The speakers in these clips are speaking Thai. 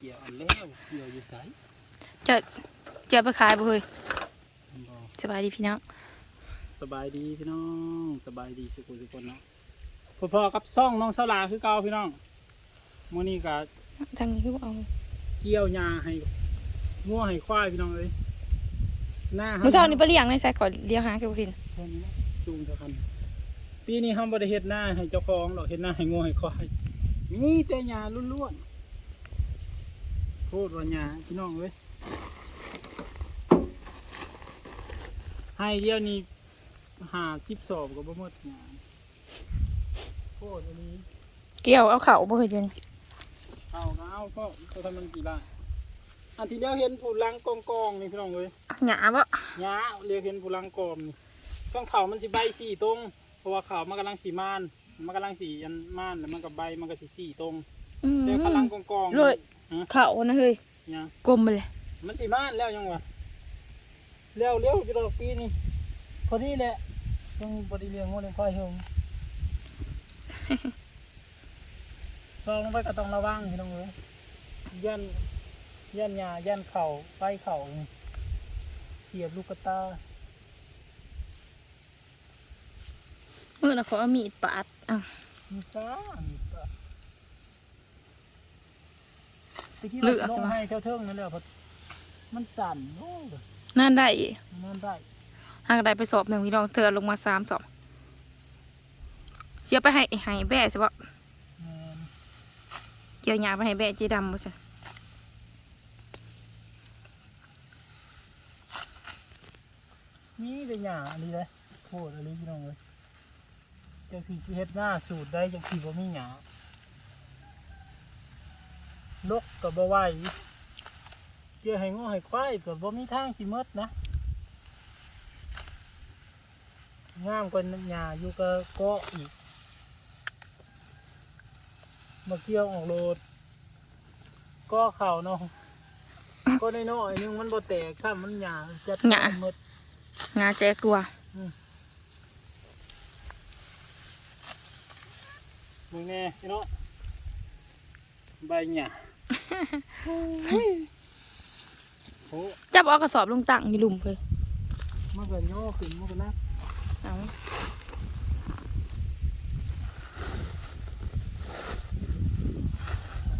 เกี่ยวอันแล้วเกี่ยวอยู่ไสจะจะไปขายบ่เฮ้ยบ่สบายดีพี่น้องสบายดีพี่น้องสบายดีสุขุสุคนเนาะพอๆกับซ่องน้องสลาคือเก่าพี่น้องมื้อนี้ก็ทางนี้คือบ่เอาเกี่ยวหญ้าให้งัวให้ควายพี่น้องเอ้ยหน้าเมื่อเช้านี้ไปเลี้ยงในไสก่อนเลี้ยงหาคือบ่เห็นแค่นี้นะจูงเท่ากันปีนี้เฮาบ่ได้เฮ็ดหน้าให้เจ้าของหรอกเฮ็ดหน้าให้งัวให้ควายมีแต่หญ้าล้วนๆ โคตรว่าหญ้าพี่น้องเอ้ยให้เดียวนี้หาสิบสอบก็บ่หมดหญ้าโคตรอันนี้เกี่ยวเอาเข้าบ่เฮ้ยเดี๋ยวนี้เอาก็เอาก็ก็ทำมันกี่ไร่อันที่เดียวเห็นผู้ลังกองกองๆนี่พี่น้องเลยหยาบ่หญ้าเรียกเห็นผู้ลังกอมนี่ต้องเข่ามันสิใบสี่ตรง เพราะว่าเข่ามันกำลังสีมาน มันกำลังสีอันมานแล้วมันกับใบมันก็สีสี่ตรงอืมแต่พลังกองกองๆ เลย เข้านะเฮ้ยเนี่ยกลมไปเลย มันสีมานแล้วยังวะเร็วเร็วจะดอกปีนี่พอดีแหละยังบไดีเลี้ยงงวเลี้ยงควายเฮงซองลงไปก็ต้องระวังพี่น้องเลยยันยันหญ้ายันเข่าไฟเข่าเสียบลูกกระตามื้อน่ะขอเอามีดปาดอะมีจ้ามีจ้า ตะกี้เราลงให้เท่าเทิงนั่นแหละเพราะมันสั่นโอ้ยนั่นได้มันได้หากได้ไปสอบหนึ่งพี่น้องเธอลงมา3สอบเสียไปให้ให้แบ่ใช่บ่แม่นเกี่ยวหยาไปให้แบ่เจดำบ่ใช่นี่เป็นหญ้าอันนี้เลยโคตรอันนี้พี่น้องเลยจังสีสิเฮ็ดหน้าสูตรได้จังสีบ่มีหญ้าล กกับบ่ไหวเกี่ยวให้ง้อให้ควายกับบ่มีทางสิหมดนะงามกว่าหญ้าอยู่ก็เกาะอีกมาเกี่ยวออกโลดก็เข่าเนาะก็ได้น้อยๆนึงมันบ่แตกซ้ำมันหญ้าจัดหมดงาแจกลัวมึงแน่พี่เนาะใบหญ้า โอ้จับเอากระสอบลงตั้งอยู่หลุมเพิ่นมันก็ย่อขึ้นมันก็นักเอา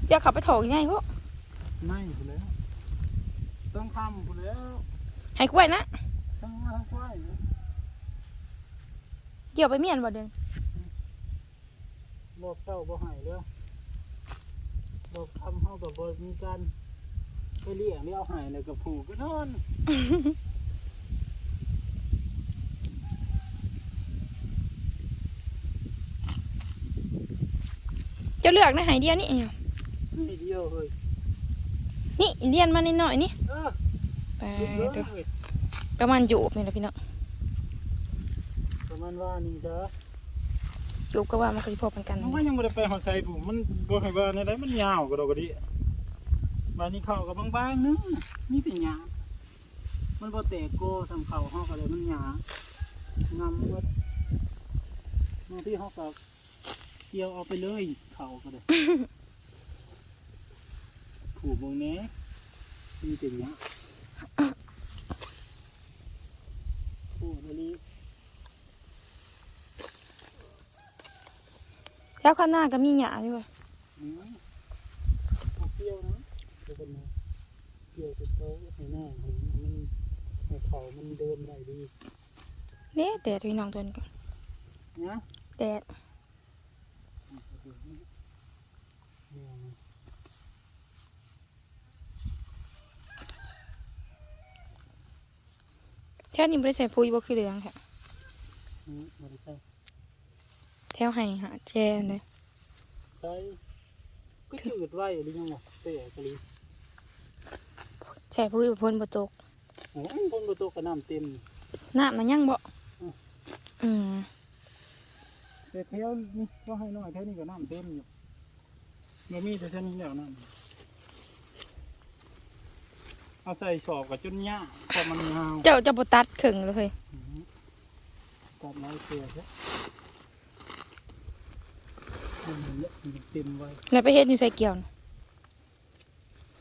เดี๋ยวเขาไปถอกง่ายพวกไม่ไปแล้วต้องทำไปแล้วให้กล้วยนะต้องมาทั้งไฟเกี่ยวไปเมียนบ่เดินรอบเช้าบ่ใหายแล้ว รอบทำเฮากับบ่มีการไปเลี้ยงนี่เอาใหายเลยกับผูกก็นอน เจะเลือกนะใหายเดียวนี่นี่เดียวเฮ้ยนี่เลียนมานิดหน่อยนี่เออไปเยอะเด้อเลยประมาณโยบนี่แหละพี่น้องประมาณว่านี่จ้ะโยบก็ว่ามันก็สิพอกันกันมันก็ยังไม่ได้ไปหอดใส่ผูมันบ่ให้ว่าในใดมันยาวกระดอกกระดิบานนี้เข้ากับบางๆนึงนี่เป็นยามันบ่แตกโกทำเข่าเฮาก็เลยมันยางำหมดบางที่เฮาก็เกี่ยวเอาไปเลยเข่าก็ได้ผูกวงแหนี้มีเป็นยาโอ้ตัวนี้ แล้วข้างหน้าก็มีหญ้าอยู่เว้ยนี่เอาเกี่ยวนะเดี๋ยวกันนะเกี่ยวกับเขาให้หน้าให้มันให้เขามันเดินได้ดีเด้แดดพี่น้องตัวนี้ก็นะแดดแถวนี้บ่ได้ใส่ปุ๋ยบ่คือเหลืองค่ะอืมบริษัท แถวให้หาแช่เลยใช้ก็จืดไว้หรือยังไงเสียกะลีใส่ปุ๋ยบ่พ้นบ่ตกโอ้ยคนประตูกระน้ำเต็มน้ำมันยังบ่อืมอืมแต่แถวนี่ก็ให้น้อยแถวนี้ก็น้ำเต็มอยู่มันมีแต่แถวนี้แล้วน้ำเอาใส่สอบกับจนหญ้าพอมันยาวเจ้าจะบ่ตัดครึ่งเลยเฮ้ยอืมตัดไม้เกลือใช่มัน เต็มไว้แล้วไปเฮ็ดอยู่ใส่เกี่ยวนะ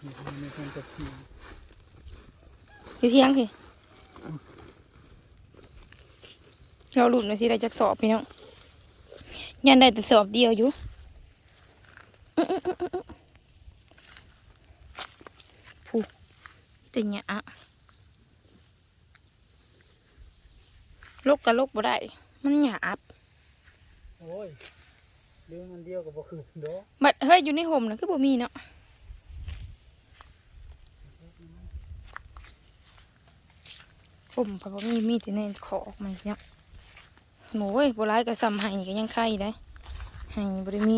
นี่มันมีคนจะขี่อยู่เที่ยงพี่เราหลุดมาที่ได้จักสอบพี่น้องยันได้แต่สอบเดียวอยู่อื้ออื้ออื้ออื้อผู้แต่หยาลกกับลกบ่ได้ มันหยาบโอ้ย เรื่องมันเดียวกับบ่คือเด้อบัดเฮ้ยอยู่ในห่มนะคือบ่มีเนาะห่มเพราะว่มีมีแต่ในขอออกมาเนี่ยโอ้ยบ่ร้ายกับซ้ำไห้ก็ยังไข่ได้ไห้บ่ได้มี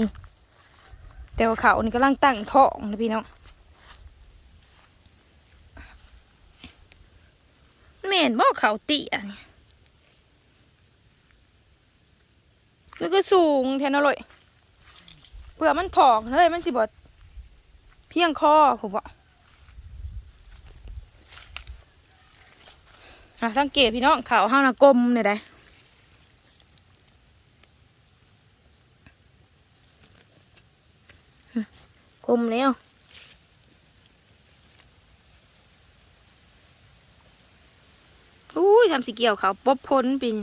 แต่ว่าเขานี่กำลังตั้งท้องนะพี่น้องแม่นบ่เขาเตี้ยนี่แล้วก็สูงแทนอร่อย เปลือกมันผอกเฮ้ยมันสิบดเพียงคอผมบอกอะสังเกตพี่น้องเขาห้างนะกลมเนี่ยได้กลมแล้วอุ้ยทำสิเกี่ยวเขาป๊บพ้นปีน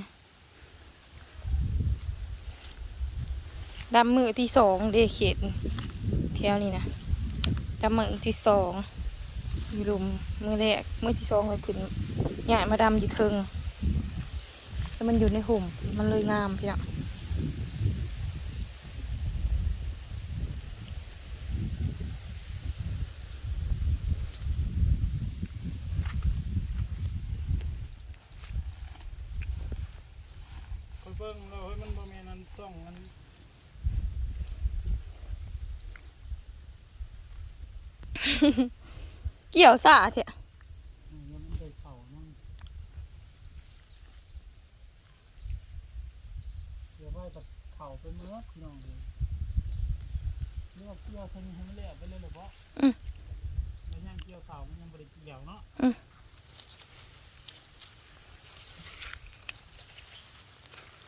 ดำมือที่สองเดเขตแถวนี้นะดำมือที่สองอยู่หลุมมือแรกมือที่สองเลยขึ้นใหญ่มาดำอยู่เทิงแล้วมันอยู่ในหุ่มมันเลยงามพี่อะคอยเบิ่งแล้วเฮ้ยมันบ่แม่นอันซ่องมัน เกี่ยวสาเถอะอืมมันได้เข้านั่นเดี๋ยวไว้ตัดเข่าไปเมื่อพี่น้องเลยเลือกเกี่ยวคนนี้ให้มันแล้วไปเลยหรอบ่แล้วย่างเกี่ยวเขามันยังบริเกี่ยวเนาะ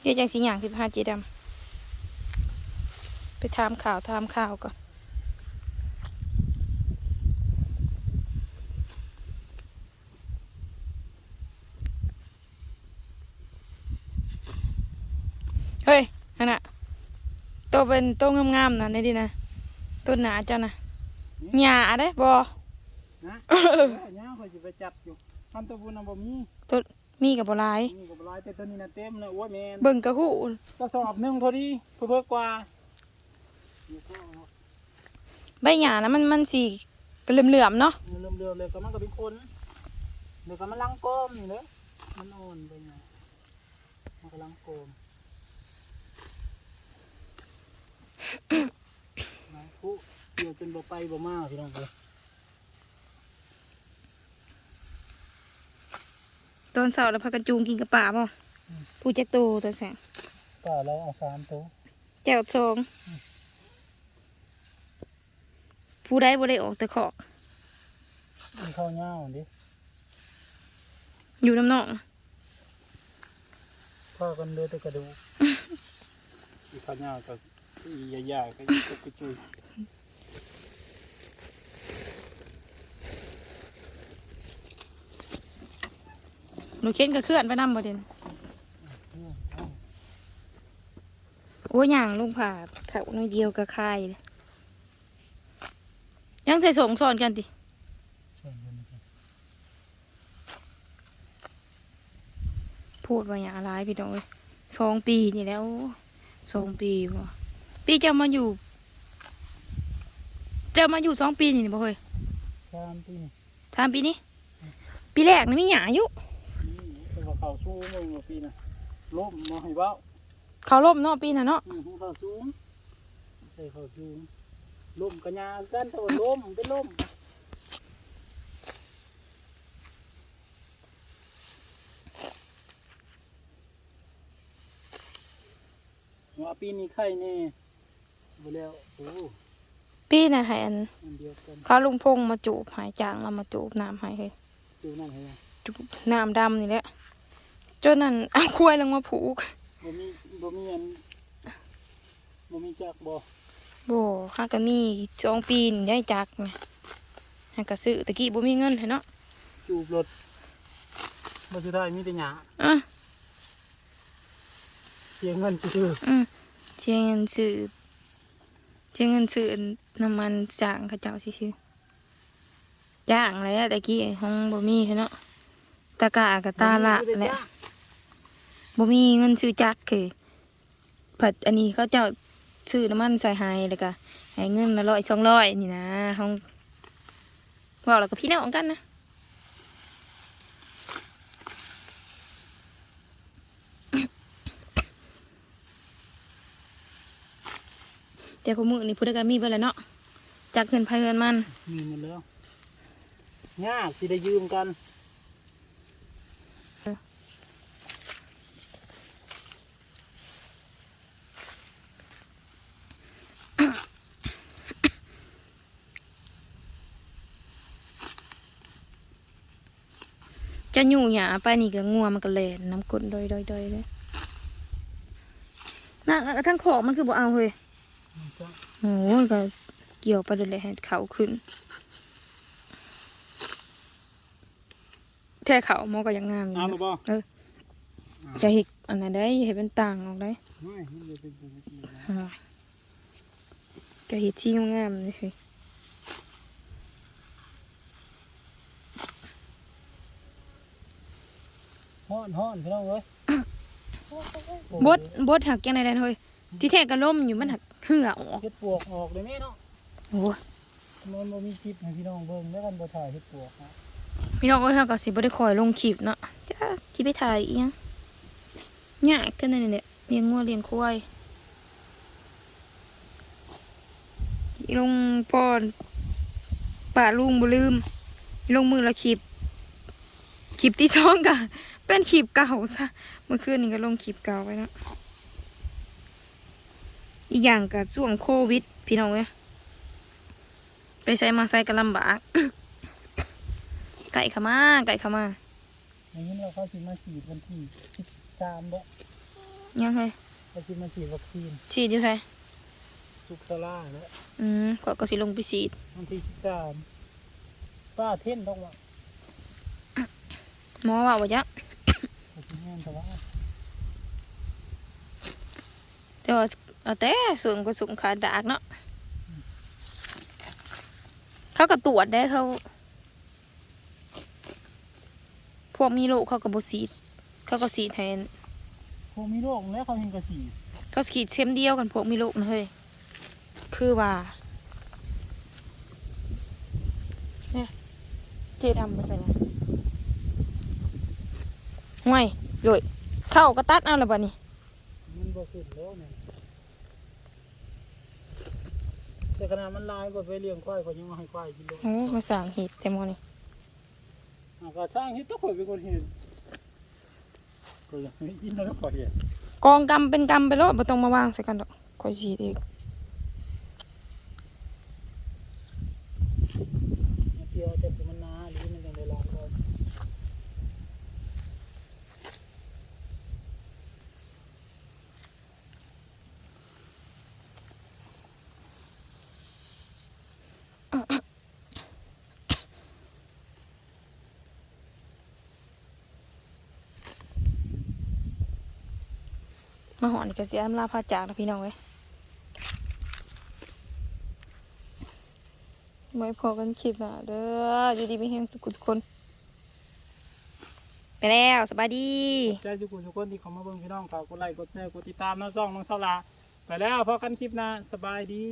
เดี๋ยวจังสิอย่างสิบห้าเจดำไปทำข่าวทำข่าวก่อน เฮ้ยนั่นน่ะตัวเป็นตัวงามๆนะนี่ดินะต้นหนาเจ้านะหญ้าเด้บอนะเออย่างคอยสิไปจับอยู่ทำตัวบุญน่ะบ่มีมีกับบหลายนี่ก็บ่หลายแต่ตัวนี้น่ะเต็มเลยโอ้ยแม่นเบิ่งกระหูกระสอบหนึงเท่าดีเพิ่นกว่าใบหญ้านะมันมันสีเหลื่อมๆเนาะเริ่มเรือเลยก็มันก็เป็นคนเดี๋ยวก็มันลังโกมนี่เลยมันอ่อนไปไงมันก็ลังโกม นะผู้เกี่ยวจนบ่ไปบ่มาพี่น้องเอ้ยตอนเสาร์แล้วพากันจูงกินกับป่าบ่ผู้จักโตตอนแสงป้าเราเอาสามตัวแจวทองผู้ใดบ่ได้ออกแต่ขอกมันเข้าเงาดิอยู่น้ำหนองเข้ากันเลยแต่กระดูก อีเข้าเงาก็อี ยาๆก็อีกกระจุยหนูเข็นก็เคลื่อนไปนำบ่เด่นโอ้ยย่างลุงผ่าแถวน้อยเดียวก็คายยังใส่สองสอนกันติพูดว่าอย่างไรพี่น้องเอ้ยสองปีนี่แล้วสองปีบ่ะ ปีจะมาอยู่จะมาอยู่สองปีนี่บ่เฮ้ยสามปีนี่สามปีนี้ ปีแรกนี่มีหยาอยู่นี่เป็นว่าเขาสู้มึงว่าปีน่ะล้มมาให้เบ้าเขาล่มเนาะปีน่ะเนาะอืมเขาสูงใส่เขาสูงล่มกระยากันแต่ว่าล่มเป็นล่มว่าปีนี้ไข่แน่ บ่แล้วโอ้ปีน่ะให้อันอันเดียวกันเขาลุงพงมาจูบหายจางเรามาจูบน้ำให้เฮ้ยดูนั่นให้ยังจูบน้ำดำนี่แหละจนนั่นเอาควายลงมาผูกบ่มีบ่มีอันบ่มีจักบ่โบข้าก็มีสองปีนี่ได้จักไงให้ก็ซื้อตะกี้บ่มีเงินให้เนาะจูบรถมาสุดท้ายมีแต่หยาอะเสียเงินซื้ออืมเชียเงินซื้อเชียเงินซื้อน้ำมันจ้างเขาเจ้าซื่อๆจ้างเลยอะตะกี้ห้องบ่มีให้เนาะตะกะกับตาละแหละบ่มีเงินซื้อจักคือผัดอันนี้เขาเจ้าซื้อน้ำมันใส่ให้แล้วก็ให้เงินละร้อยสองร้อยนี่นะห้องบอกแล้วก็พี่น้องกันนะ แต่ขมือนี่พุทธการมีไปแล้วเนาะจากเงินไพเงินมันมีเงินแล้วยากสิได้ยืมกันจะอยู่หยาไปนี่ก็งัวมันก็แล่นน้ำกลนดอยดอยดอยเลยน่ะทั้งของมันคือบ่เอาเฮ้ย โอ้ยก็เกี่ยวไปเลยแหละให้เขาขึ้น แท่เขาหมอก็ยังงามอยู่เอาหนะรือเปล่าจะเห็ดอันนั้นได้เห็ดเป็นต่างออกได้ไม่มันจะเป็นแบบนี้นะอ่าจะเห็ดที่งามๆเลยเฮ้ยฮ้อนฮ้อนพี่น้องเอ้ยบดบดหักยังไงได้เฮ้ย ที่แท้ก็ล่มอยู่มันหักเหือออกเฮ็ดปวกออกเลยแม่เนาะโอ้ยมันบ่มีคลิปให้พี่น้องเบิ่งแล้วกันบ่ถ่ายเฮ็ดปวกนะพี่น้องเอ้ยเขาก็สิบ่ได้คอยลงคลิปเนาะจ้าที่ไปถ่ายอีหยังยากกันนั่นแหละเลี้ยงงัวเลี้ยงควายลงปอนป่าลุงบ่ลืม ลงมือละคลิปคลิปที่สองก็เป็นคลิปเก่าซะเมื่อคืนนี้ก็ลงคลิปเก่าไว้เนาะ อีกอย่างก็ช่วงโควิด พี่น้องเอ้ยไปใส่มาใส่ก็ลำบาก ไก่ขามาไก่ขามาอย่างนี้เราเขาสิมาฉีดวันที่13บ่ยังไงเขาสิมาฉีดวัคซีนฉีดอยู่ไสสุกซาร่าแล้วอืมก็ก็สิลงไปฉีดวันที่13ป้าเท่นดอกว่าหมอว่าว่าจะเขาสิแม่นแต่ว่าแต่ว่า เอาแต่สูงก็สูงขาดากเนาะเขาก็ตรวจได้เขาพวกมีโรคเขาก็บ่ฉีดเขาก็ฉีดแทนพวกมีโรคแล้วเขาเห็นก็ฉีดเขาฉีดเข็มเดียวกันพวกมีโรคนะเฮ้ยคือว่าเนี่ยเจดำไปใส่นะห่วยโยยเข้ากระตัดเอาละบ่นี่มันบ่ขึ้นแล้วเนี่ย แต่ขนาดมันลายก็ไปเลี้ยงควายก็ยังว่าให้ควายกินเลยโอ้มาสั่งเห็ดแต่หมอนี่อะก็ช่างเฮ็ดต้องข่อยเป็นคนเฮ็ดก็ยังไม่กินแล้วก็ข่อยเฮ็ดกองกำเป็นกำไปโลดบ่ต้องมาวางใส่กันดอกคอยฉีดเอง เกี่ยวแต่มันนาหรือมันยังได้ลางก่อน มาหอนก็เสียอำลาพาจากนะพี่น้องเว้ยไว้พอกันคลิปนะเด้อยู่ดีมีแห้งสุขุทุกคน ไปแล้วสบายดีใจทุกคนทุกคนที่เขามาเบิ่งพี่น้องฝากกดไลค์กดแชร์กดติดตามน้องซ่องน้องเสาลาไปแล้วพอกันคลิปนะสบายดี